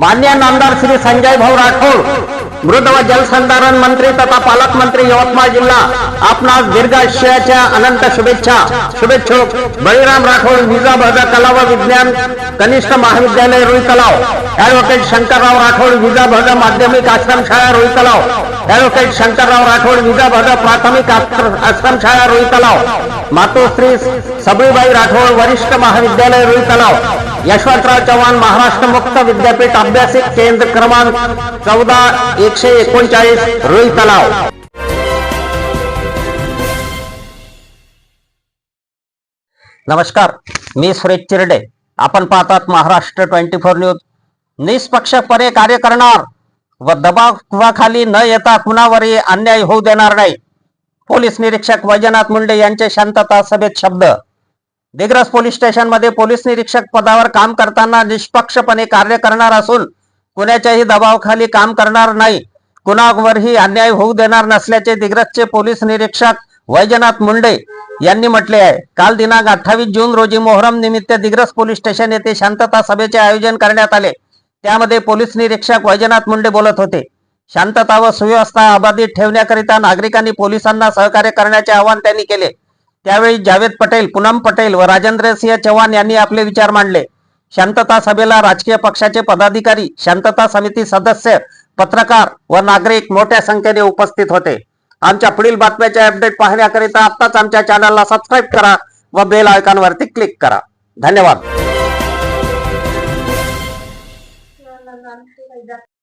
मान्य नामदार श्री संजय भाऊ राठोड मृद व जलसंधारण मंत्री तथा पालकमंत्री यवतमाळ जिल्हा आपणास दीर्घ आयुष्याच्या अनंत शुभेच्छा. शुभेच्छुक बळीराम राठोड विजा भजा कला व विज्ञान कनिष्ठ महाविद्यालय रुई तलाव ऍडव्होकेट शंकरराव राठोड विजा भजा माध्यमिक आश्रमशाळा रुई तलाव ऍडव्होकेट शंकरराव राठोड विजा भजा प्राथमिक आश्रमशाळा रुई तलाव मातोश्री सबळीबाई राठोड वरिष्ठ महाविद्यालय रुई तलाव यशवंतराव चव्हाण महाराष्ट्र मुक्त विद्यापीठ अभ्यासिक केंद्र क्रमांक चौदा एकशे एकोणचाळीस रुई तलाव. नमस्कार मी सुरेश चिरडे. आपण पाहतात महाराष्ट्र ट्वेंटी फोर न्यूज. निष्पक्षपणे कार्य करणार व दबावाखाली न येता कुणावरही अन्याय होऊ देणार नाही. पोलीस निरीक्षक वैजनाथ मुंडे यांचे शांतता सभेत शब्द. दिग्रस पोलीस स्टेशनमध्ये पोलीस निरीक्षक पदावर काम करताना निष्पक्षपणे कार्य करणार असून कुणाच्याही दबावाखाली काम करणार नाही. कुणावरही अन्याय होऊ देणार नसल्याचे दिग्रसचे पोलीस निरीक्षक वैजनाथ मुंडे यांनी म्हटले आहे. काल दिनांक अठ्ठावीस जून रोजी मोहरम निमित्त दिग्रस पोलीस स्टेशन येथे शांतता सभेचे आयोजन करण्यात आले. त्यामध्ये पोलीस निरीक्षक वैजनाथ मुंडे बोलत होते. शांतता व सुव्यवस्था अबाधित ठेवण्याकरिता नागरिकांनी पोलिसांना सहकार्य करण्याचे आवाहन त्यांनी केले. त्यावेळी जावेद पटेल पूनम पटेल व राजेंद्र सिंह चव्हाण यांनी आपले विचार मांडले. शांतता सभेला राजकीय पक्षाचे पदाधिकारी शांतता समिती सदस्य पत्रकार व नागरिक मोठ्या संख्येने उपस्थित होते. आमच्या पुढील बातम्याचे अपडेट पाहण्याकरिता आत्ताच आमच्या चॅनलला सबस्क्राईब करा व बेल आयकॉनवरती क्लिक करा. धन्यवाद.